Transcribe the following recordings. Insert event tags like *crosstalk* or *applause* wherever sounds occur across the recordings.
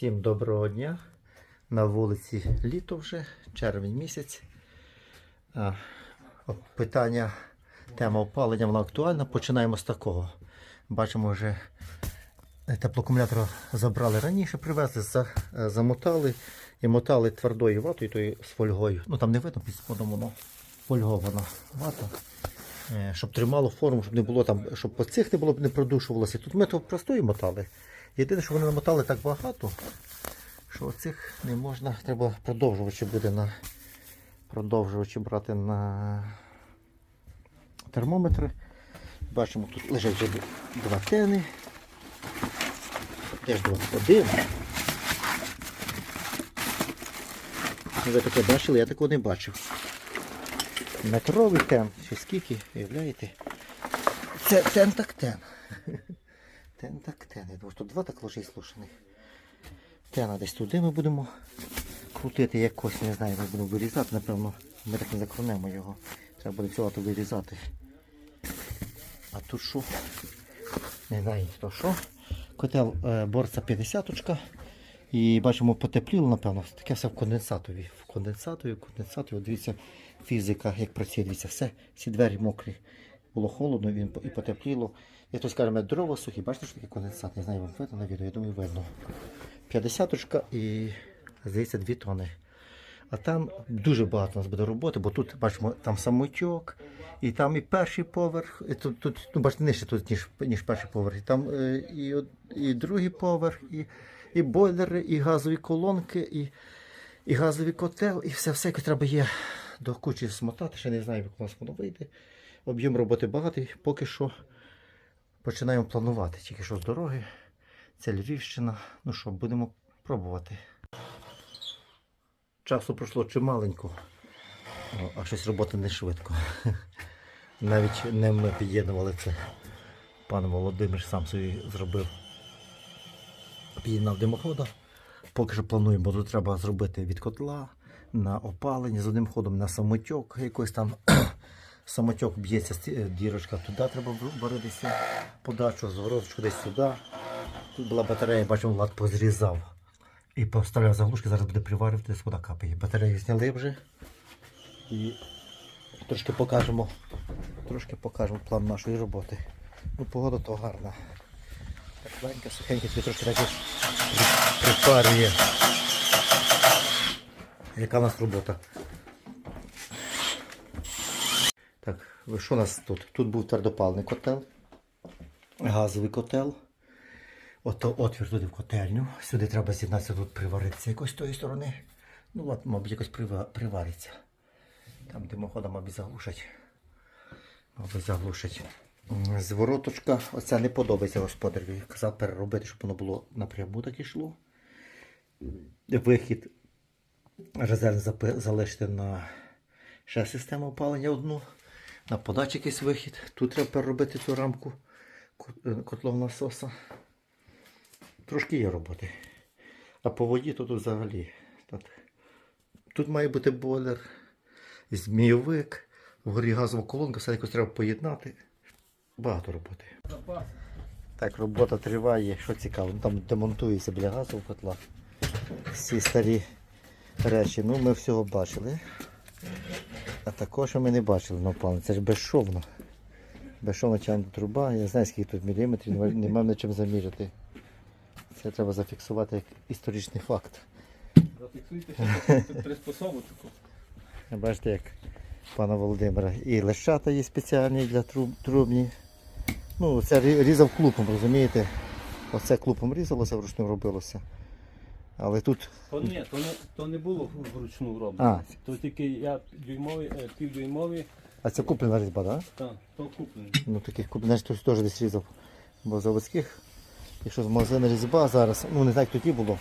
Всім доброго дня. На вулиці літо вже, червень місяць. Питання, тема опалення, вона актуальна. Починаємо з такого. Бачимо, вже теплоакумулятор забрали раніше, привезли, е, замотали і мотали твердою ватою, тою з фольгою. Ну там не видно під сподом воно фольгована вата. Е, Щоб тримало форму, щоб не було там, щоб по цих не було не продушувалося. Тут ми то простою мотали. Єдине, що вони намотали так багато, що оцих не можна, треба продовжувачі буде на продовжувачі брати на термометри. Бачимо, тут лежать вже два тени. Теж два. Один. Ви таке бачили, я такого не бачив. Метровий тен, чи скільки, уявляєте? Це тен так тен. Тен так тен. Я думаю, тут два так ложить слушаних. Тена десь туди ми будемо крутити якось, не знаю, ми будемо вирізати, напевно, ми так не закронемо його. Треба буде всього то вирізати. А тут що? Не знаю, то що. Котел е, борца 50 -очка. І бачимо, потепліло, напевно, таке все в конденсатові. В конденсатові, в конденсатові. Дивіться, фізика, як працює, дивіться, все, всі двері мокрі. Було холодно, він і потепліло. Як хтось каже, «Мене дрова сухі, бачите, що таке конденсат? Не знаю, вам видно на відео, я думаю, видно. 50 і, здається, 2 тони. А там дуже багато у нас буде роботи, бо тут бачимо, там самотьок, і там і перший поверх, і тут, тут ну, бачите, нижче тут, ніж, ніж перший поверх. І там е, і, і другий поверх, і, і бойлери, і газові колонки, і, і газовий котел, і все, все, яке треба є до кучі смотати. Ще не знаю, як у нас воно вийде. Об'єм роботи багатий, поки що починаємо планувати. Тільки що з дороги. Це Львівщина. Ну що, будемо пробувати. Часу пройшло чималенько, а щось роботи не швидко. *laughs* Навіть не ми під'єднували це. Пан Володимир сам собі зробив. Під'єднав димохода. Поки що плануємо, бо треба зробити від котла на опалення з одним ходом на самотьок. Якось там *clears throat* самотьок б'ється е, дірочка туди треба боротися. Подачу, звороточку десь сюди. Тут була батарея, бачимо, лад позрізав. І поставляв заглушки, зараз буде приварювати, десь вода капає. Батарею зняли вже. І трошки покажемо, трошки покажемо план нашої роботи. Ну, погода то гарна. Тепленька, сухенька, тобі трошки так припарює. Яка у нас робота? Так, ви- що у нас тут? Тут був твердопаливний котел, газовий котел. Ото отвір туди в котельню. Сюди треба з'єднатися, тут приваритися якось з тої сторони. Ну, от, мабуть, якось прива- привариться. Там димоходом, мабуть, заглушать. Мабуть, заглушать. Звороточка, оця не подобається господареві. Казав переробити, щоб воно було напряму так ішло. Вихід резерв залишити на ще систему опалення одну. На подачі якийсь вихід. Тут треба переробити цю рамку е, котлов насоса. Трошки є роботи. А по воді тут взагалі. Тут, має бути бойлер, змійовик, вгорі газова колонка, все якось треба поєднати. Багато роботи. Так, робота триває, що цікаво. Там демонтується біля газового котла. Всі старі речі. Ну, ми всього бачили. А також ми не бачили на опалення. Це ж безшовно. Безшовна чайна труба. Я знаю, скільки тут міліметрів, нема- *laughs* немає на чим заміряти. Це треба зафіксувати як історичний факт. Зафіксуйте ще тут приспособу таку. *laughs* Бачите, як пана Володимира. І лещата є спеціальні для труб, трубні. Ну, це різав клупом, розумієте? Оце клупом різалося, вручну робилося. Але тут. То ні, то не, то не було вручну роблено. А, То тільки я дюймовий, е, півдюймовий, а це куплена різьба, так? Да? та, то куплений. Ну таких куплених хтось теж десь різав. Бо заводських, якщо з магазину різьба зараз, ну не так тоді було.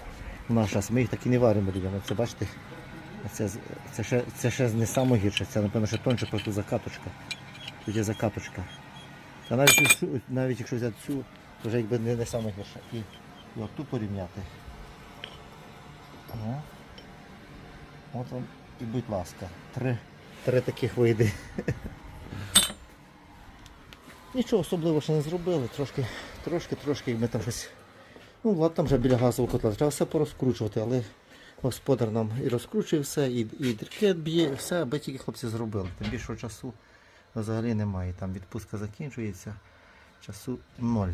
У нас час ми їх так і не варимо людям. Це бачите? Це, це, ще, це ще не саме гірше, це напевно ще тонше, просто закаточка. Тут є закаточка. Та навіть, навіть якщо взяти цю, то вже якби не, не саме гірше. І, і оту порівняти. О. От вам і будь ласка. Три, три таких вийде. Нічого особливого ще не зробили, трошки, трошки, трошки ми там щось Ну, Влад там вже біля газового котла. Треба все порозкручувати, але господар нам і розкручує все, і, і дрікет б'є, все, аби тільки хлопці зробили. Тим більше часу взагалі немає. Там відпустка закінчується, часу ноль.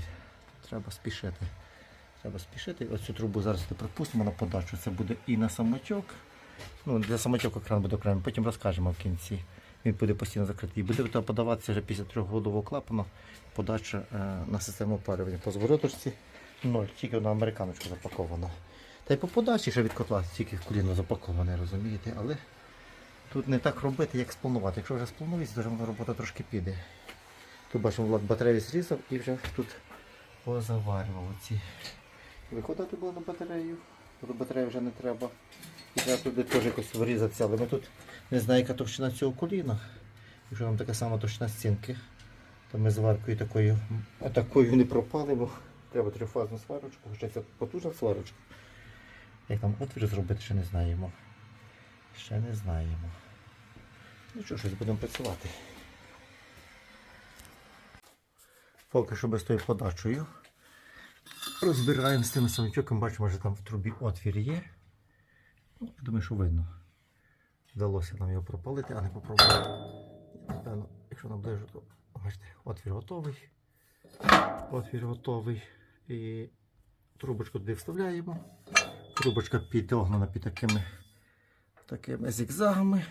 Треба спішити. Треба спішити. Ось цю трубу зараз припустимо на подачу. Це буде і на самочок. Ну, для самочок екран буде окремо, потім розкажемо в кінці. Він буде постійно закритий. І буде подаватися вже після трьохгодового клапану подача е, на систему опалювання. По звороточці ноль, тільки на американочку запаковано. Та й по подачі ще від котла тільки коліно запаковане, розумієте? Але тут не так робити, як спланувати. Якщо вже спланується, то вже робота трошки піде. Тут бачимо, Влад батарею зрізав і вже тут позаварював ці. Виходити було на батарею, бо батареї вже не треба. І треба туди теж якось врізатися, але ми тут не знаю, яка товщина цього коліна. Якщо нам така сама товщина стінки, то ми зваркою такою, такою не пропалимо. Треба трьохфазну сварочку, хоча це потужна сварочка. Як там отвір зробити, ще не знаємо. Ще не знаємо. Ну що, щось будемо працювати. Поки що без тою подачею. Розбираємо з тим самчоком, бачимо, що там в трубі отвір є. Ну, думаю, що видно. Вдалося нам його пропалити, а не попробувати. Напевно, якщо наближу, то бачите, отвір готовий. Отвір готовий. І трубочку туди вставляємо. Трубочка підогнана під такими, такими зігзагами.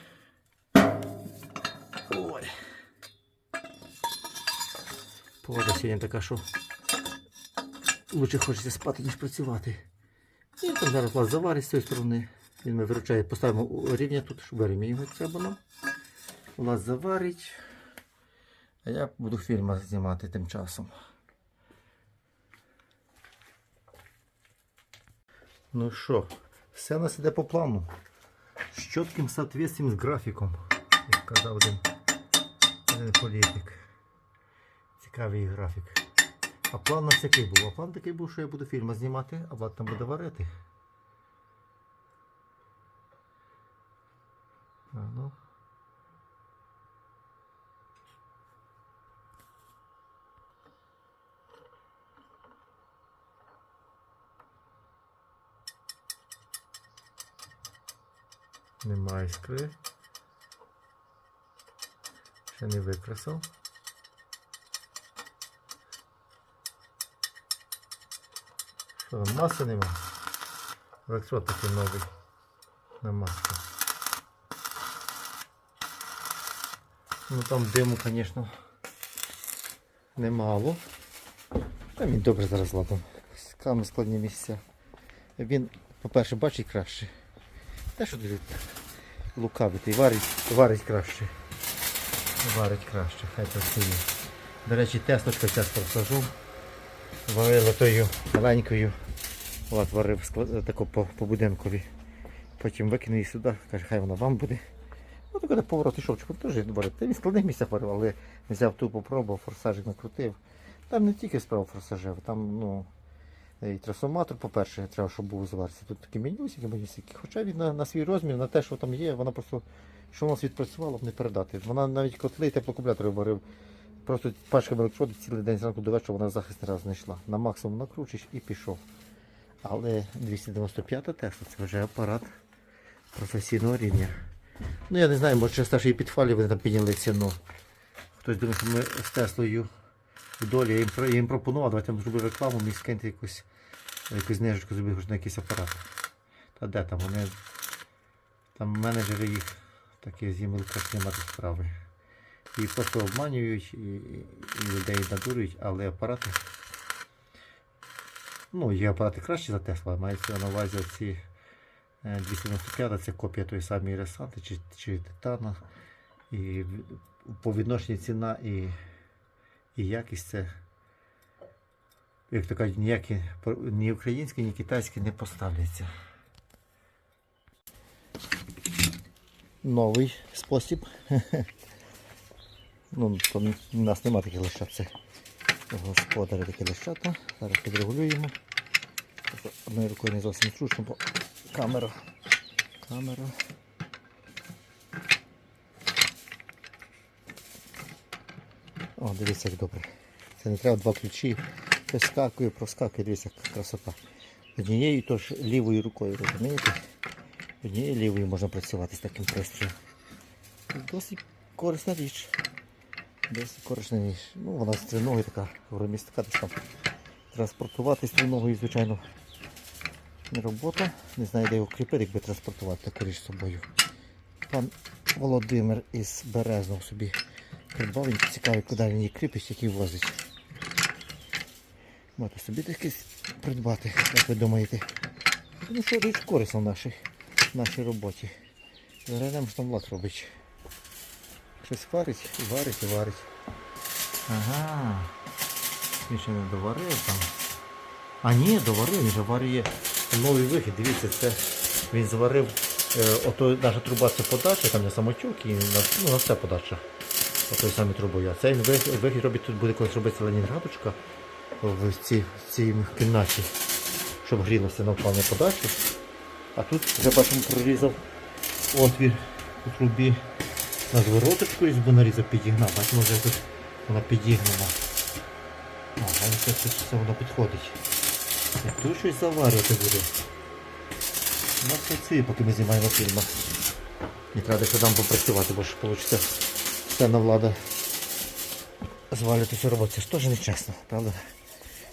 Ой. Погода сьогодні така, що лучше хочеться спати, ніж працювати. І там зараз вас заварить з цієї сторони. Він ми виручає, поставимо рівня тут, щоб його треба нам. Вас заварить. А я буду фільм знімати тим часом. Ну що, все у нас іде по плану. З чітким соответствием з графіком, як казав один політик. Цікавий графік. А план у нас який був? А план такий був, що я буду фільм знімати, а Влад там буде варити. А, ну. Немає іскри. Ще не викрасав. Що там, маси нема? Електрод такий новий на маску. Ну там диму, звісно, немало. Та він добре зараз ладом. Саме складні місця. Він, по-перше, бачить краще. Те, що тут лукавити, варить, варить краще. Варить краще, хай працює. До речі, тесточка зараз просажу. Варила тою маленькою. От варив склад, тако по, по будинкові. Потім викинув її сюди, каже, хай вона вам буде. Ну, то коли поворот ішов, чому теж варив. Він в складних місцях варив, але взяв ту попробував, форсажик накрутив. Там не тільки справа форсажів, там, ну, і трансформатор, по-перше, треба, щоб був зварці. Тут такі менюсики, менюсики. Хоча він на, на свій розмір, на те, що там є, вона просто, що у нас відпрацювала, б не передати. Вона навіть котли і теплокумулятори варив. Просто пачками електроди цілий день зранку до вечора вона захист не раз не. На максимум накручиш і пішов. Але 295 Тесла це вже апарат професійного рівня. Ну я не знаю, може через те, що її підфалі вони там підняли ціну. Хтось думає, що ми з Теслою в долі, я їм, я їм пропонував, давайте я зроблю рекламу, мені скиньте якусь, якусь знижечку, зробити на якийсь апарат. Та де там вони? Там менеджери їх такі з їм якраз не мати справи. І просто обманюють, і, і, людей надурюють, але апарати. Ну, є апарати кращі за Тесла, мається на увазі ці 295 це копія тої самої Ресанти чи, чи Титана. І по відношенню ціна і, і якість це, як то кажуть, ніякі ні українські, ні китайські не поставляться. Новий спосіб. *laughs* Ну, то у нас немає таких лещат, це господарі такі лещата. Зараз підрегулюємо. Тобто Одною рукою не зовсім зручно, бо камера. Камера. О, дивіться, як добре. Це не треба два ключі. Вискакує, проскакує, дивіться, яка красота. Однією тож лівою рукою, розумієте? Однією лівою можна працювати з таким пристроєм. Досить корисна річ. Досить корисна річ. Ну, вона з триногою така, громістка десь там. Транспортувати з звичайно, не робота. Не знаю, де його кріпити, якби транспортувати таку річ з собою. Пан Володимир із Березного собі придбав, він цікавий, куди він її кріпить, який возить. Можете собі якийсь придбати, як ви думаєте. Ну що річ корисна в нашій, в нашій роботі. Заглянемо, що там Влад робить. Щось варить, варить, і варить. Ага. Він ще не доварив там. А ні, доварив, він же варює новий вихід. Дивіться, це він зварив. Е, ото наша труба це подача, там не самотюк і на, ну, на все подача. Ото самі трубою. А цей вихід, робить тут буде колись робиться Ленінградочка в цій, в цій кімнаті, щоб грілося на впалення подачі. А тут вже бачимо прорізав отвір у трубі на звороточку із нарізав підігнав. Бачимо, вже тут вона підігнана. А, бачите, це все воно підходить. І тут щось заварювати буде. У нас працює, поки ми знімаємо фільми. Не треба десь там попрацювати, бо ж вийде все на влада звалювати всю роботу. Це ж теж нечесно, правда?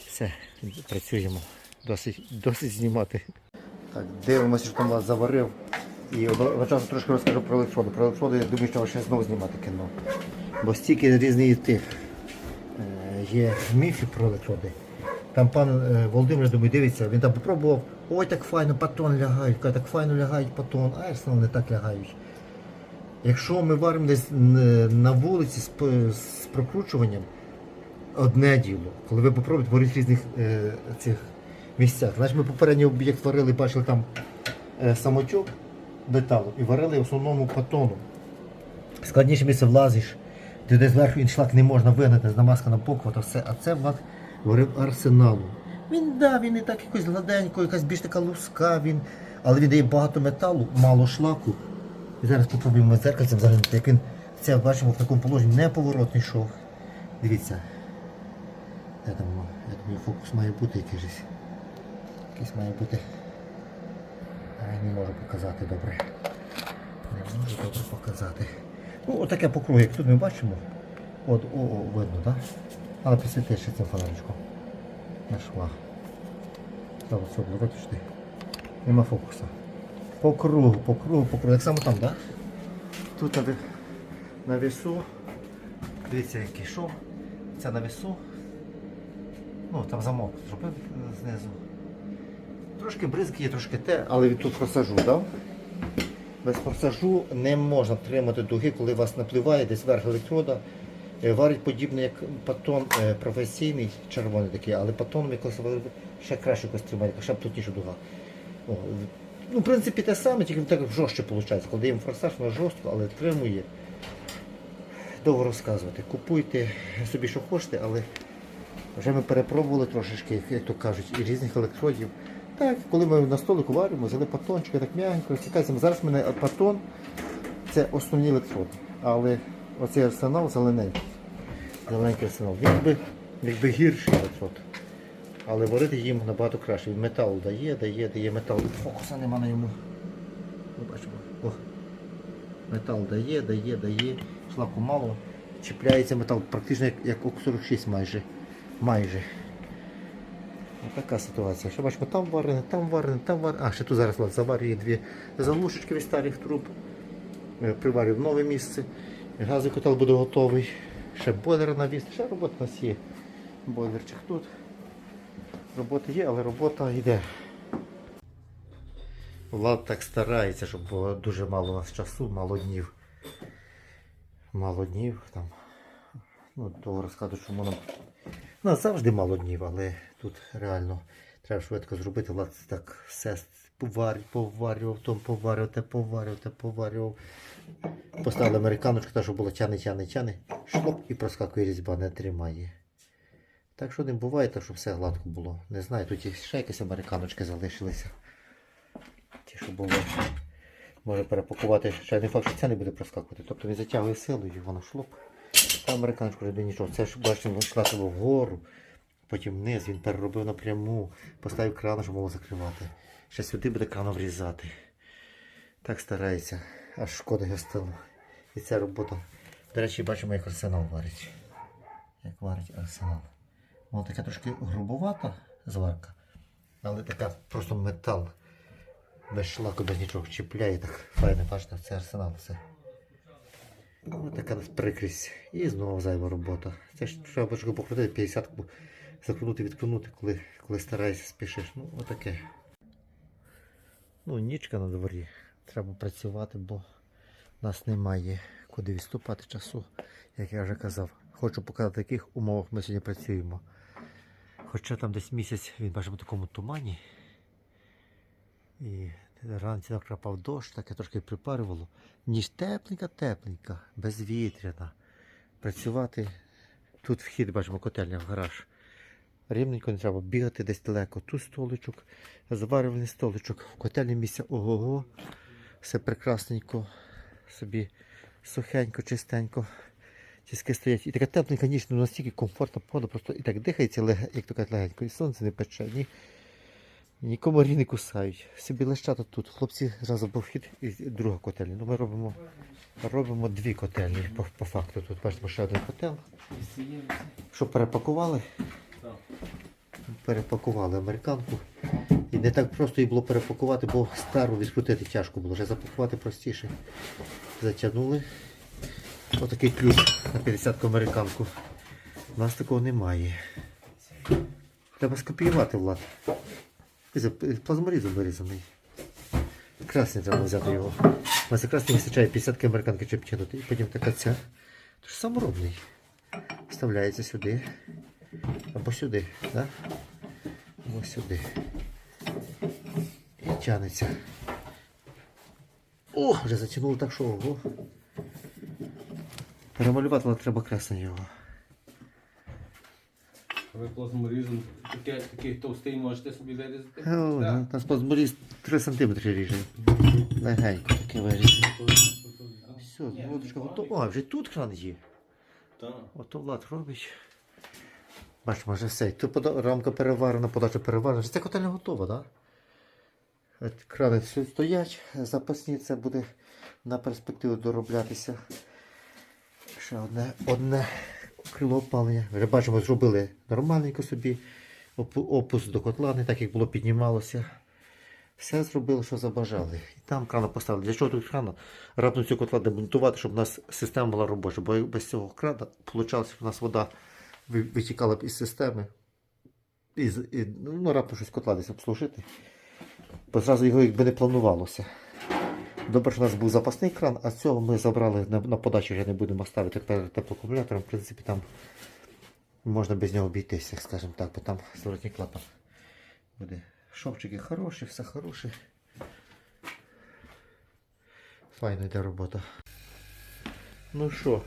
Все, працюємо. Досить, досить знімати. Так, дивимося, що там вас заварив. І одночасно трошки розкажу про електроди. Про електроди, я думаю, що ще знову знімати кіно. Бо стільки різних тих е, є міфів про електроди. Там пан е, Володимир, думаю, дивиться, він там попробував, ой, так файно патон лягають, так файно лягають патон, а все не так лягають. Якщо ми варимо десь е, на вулиці з, прокручуванням, одне діло. Коли ви попробуєте варити в різних е, цих місцях. Значить, ми попередній об'єкт варили, бачили там е, самотюк металу і варили в основному патоном. Складніше місце влазиш, ти десь зверху іншлак не можна вигнати, з намазкана поквата, все. А це влад варив арсеналу. Він да, він і так якось гладенько, якась більш така луска, він, але він дає багато металу, мало шлаку. І зараз попробуємо зеркальцем заглянути, як він це бачимо в такому положенні неповоротний шов. Дивіться. Я думаю, фокус має бути якийсь. Якийсь має бути. Не можу показати добре. Не можу добре показати. Ну, отаке по кругу, як тут ми бачимо. От, о, о видно, так? Але підсвіти ще цим фонаричком. На швах. Треба все було виключити. Нема фокуса. По кругу, по кругу, по кругу. Так само там, так? Да? Тут на, весу. Дивіться, який шов. Це на весу. Ну, там замок зробив знизу. Трошки бризки є, трошки те, але від тут просажу, так? Без форсажу не можна тримати дуги, коли вас напливає десь верх електрода. Е, Варить подібно як патон е, професійний, червоний такий, але патоном якось ще краще якось тримає, ще плотніша дуга. О, ну, в принципі, те саме, тільки так жорстче виходить. Коли даємо форсаж, воно жорстко, але тримує. Довго розказувати. Купуйте собі, що хочете, але вже ми перепробували трошечки, як то кажуть, і різних електродів. Так, коли ми на столику варимо, взяли патончики, так м'ягенько, розтікається. Зараз в мене патон це основні електроди. Але оцей арсенал зелененький. Зелененький арсенал. Він би, якби гірший електрод. Але варити їм набагато краще. Він метал дає, дає, дає метал. Фокуса нема на йому. Ми бачимо. О. Метал дає, дає, дає. Шлаку мало. Чіпляється метал практично як, як ОК-46 майже. Майже. Така ситуація. Що бачимо, там варене, там варене, там варене. А, ще тут зараз заварює дві заглушечки від старих труб. Е, Приварив нове місце. Газовий котел буде готовий. Ще бойлер навісти. Ще робота у нас є. Бойлерчик тут. Робота є, але робота йде. Влад так старається, щоб було дуже мало у нас часу, мало днів. Мало днів там. Ну, довго розказую, чому нам. У нас завжди мало днів, але тут реально треба швидко зробити. Влад так все поварював, поварював, то поварював, те поварював, те поварював. Поставили американочку, та що було тяне, тяне, тяне, шлоп і проскакує різьба, не тримає. Так що не буває, так що все гладко було. Не знаю, тут ще якісь американочки залишилися. Ті, що було. Може перепакувати, ще не факт, що ця не буде проскакувати. Тобто він затягує силою і воно шлоп. Та американочку вже нічого. Це ж бачимо, йшла вгору. потім вниз, він переробив напряму, поставив кран, щоб було закривати. Ще сюди буде краном врізати. Так старається, аж шкода його стало. І ця робота. До речі, бачимо, як арсенал варить. Як варить арсенал. Вона така трошки грубовата зварка, але така просто метал. Без шлаку, без нічого чіпляє, так файно, бачите, це арсенал все. Ось така десь прикрість. І знову зайва робота. Це ж треба трошки покрутити, 50 закрутити, відкрутити, коли, коли стараєшся, спішиш. Ну, отаке. Ну, нічка на дворі. Треба працювати, бо нас немає куди відступати часу, як я вже казав. Хочу показати, в яких умовах ми сьогодні працюємо. Хоча там десь місяць він бачимо в такому тумані. І ранці накрапав дощ, таке трошки припарювало. Ніж тепленька, тепленька, безвітряна. Працювати. Тут вхід, бачимо, котельня в гараж. Рівненько не треба бігати десь далеко. Тут столичок, заварювальний столичок, в котельні місця ого-го. Все прекрасненько, собі сухенько, чистенько. Тіски стоять. І така тепленька ніч, ну настільки комфортна погода, просто і так дихається, як то кажуть, легенько. І сонце не пече, ні, ні комарі не кусають. Собі лещата тут. Хлопці зразу був вхід і друга котельня. Ну, ми робимо, робимо дві котельні по, по факту. Тут бачимо ще один котел. Що перепакували? Перепакували американку. І не так просто її було перепакувати, бо стару відкрутити тяжко було. Вже запакувати простіше. Затягнули. Отакий ключ на 50-ку американку. У нас такого немає. Треба скопіювати влад. Плазморізом вирізаний. Красний треба взяти його. У нас якраз вистачає 50 американки тягнути. І потім така ця. Тож саморобний. Вставляється сюди. Або сюди, да? Або сюди. І тянеться. О, вже затягнуло так, що ого. Перемалювати але треба креслення його. Ви плазморізом таке, такий товстий можете собі вирізати? О, да, Нас позборіз 3 см ріже. Легенько таке виріже. Все, водочка готова. О, вже тут кран є. Так. Ото Влад робить. Бачимо, вже все. Тут пода- рамка переварена, подача переварена. Ця котельня готова, так? Да? Крани стоять, запасні, це буде на перспективу дороблятися. Ще одне, одне крило опалення. Вже бачимо, зробили нормальненько собі. Опу- Опуск до котла, не так як було піднімалося. Все зробили, що забажали. І там крана поставили. Для чого тут крана? Раптом цю котла демонтувати, щоб у нас система була робоча. Бо без цього крана виходило, у нас вода витікала б із системи. І, і, ну, раптом щось котла десь обслужити. Бо зразу його якби не планувалося. Добре, що у нас був запасний кран, а цього ми забрали на, на подачу, вже не будемо ставити перед теплоакумулятором. В принципі, там можна без нього обійтися, скажімо так, бо там зворотній клапан буде. Шовчики хороші, все хороше. Файна йде робота. Ну що,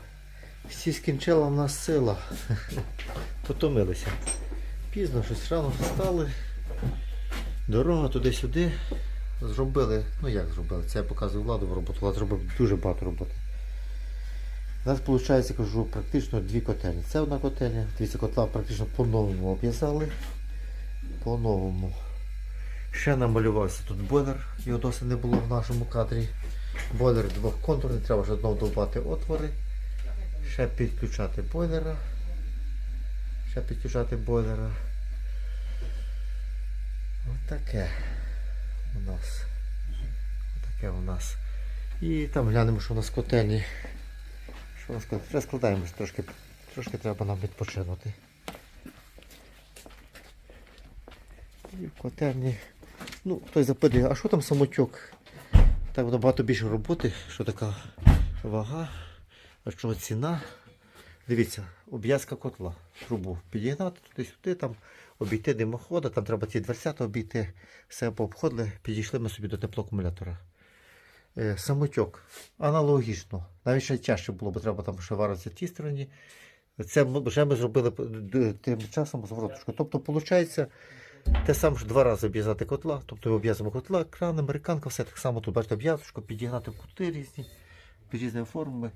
всі скінчила в нас сила. *laughs* Потомилися. Пізно щось рано встали. Дорога туди-сюди. Зробили, ну як зробили? Це я показую владу в роботу. Влад зробив дуже багато роботи. Нас виходить, кажу, практично дві котельні. Це одна котельня, дивіться, котла практично по-новому обв'язали. По-новому. Ще намалювався тут бойлер, його досить не було в нашому кадрі. Бойлер двохконтурний, треба вже знову довбати отвори. Ще підключати бойлера. Ще підключати бойлера. Ось таке у нас. Таке у нас. І там глянемо, що у нас котельні. Що? Розкладаємось трошки. Трошки треба нам відпочинути. І в котельні. Ну, хтось запитує, а що там самотьок? Так набагато більше роботи, що така вага, а що ціна. Дивіться, обв'язка котла, трубу підігнати туди-сюди, там обійти димохода, там треба ці дверцята обійти, все пообходили, підійшли ми собі до теплоакумулятора. Е, самотьок, аналогічно. Навіть ще тяжче було, бо треба там ще варитися в тій стороні. Це вже ми зробили тим часом звороточку. Тобто, виходить, те саме ж два рази обв'язати котла, тобто ми обв'язуємо котла, кран, американка, все так само тут бачите обв'язочку, підігнати кути різні, під різними формами.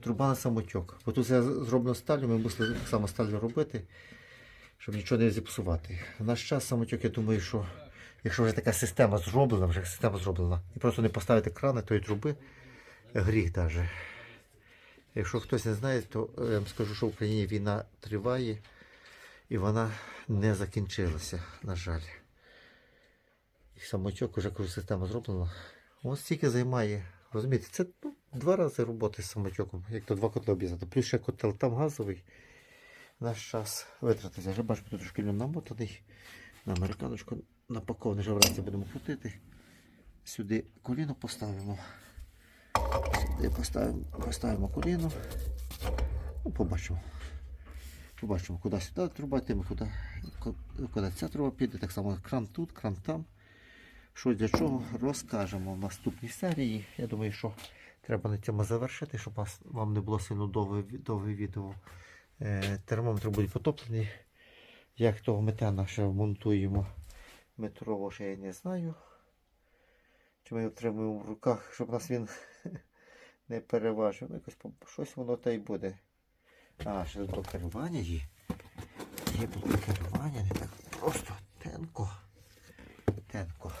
Труба на самотьок. Бо тут все зроблено сталю, ми мусили так само сталю робити. щоб нічого не зіпсувати. В наш час самотюк, я думаю, що якщо вже така система зроблена, вже система зроблена, і просто не поставити крани тої труби, гріх даже. Якщо хтось не знає, то е, я вам скажу, що в Україні війна триває і вона не закінчилася, на жаль. І самотюк вже коли система зроблена. Ось стільки займає. Розумієте, це ну, два рази роботи з самотюком, як то два котли об'єднати. Плюс ще котел там газовий. Наш час витратився. Вже бачимо, тут трошки намотаний. Американочку напакований вже вранці будемо крутити. Сюди коліно поставимо. Сюди поставимо, поставимо коліно. Ну, побачимо. Побачимо, куди сюди труба йтиме, куди, куди ця труба піде. Так само кран тут, кран там. Що для чого розкажемо в наступній серії. Я думаю, що треба на цьому завершити, щоб вам не було сильно довге, довге відео. Е, термометр буде потоплений. Як того метана ще вмонтуємо метрово, ще я не знаю. Чи ми його тримаємо в руках, щоб нас він *laughs* не переважив. Ну, якось щось воно та й буде. А, ще до керування є. Є до керування, не так просто тенко. Тенко.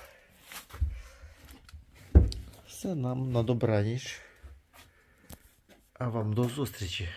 Все нам на добраніч. А вам до зустрічі.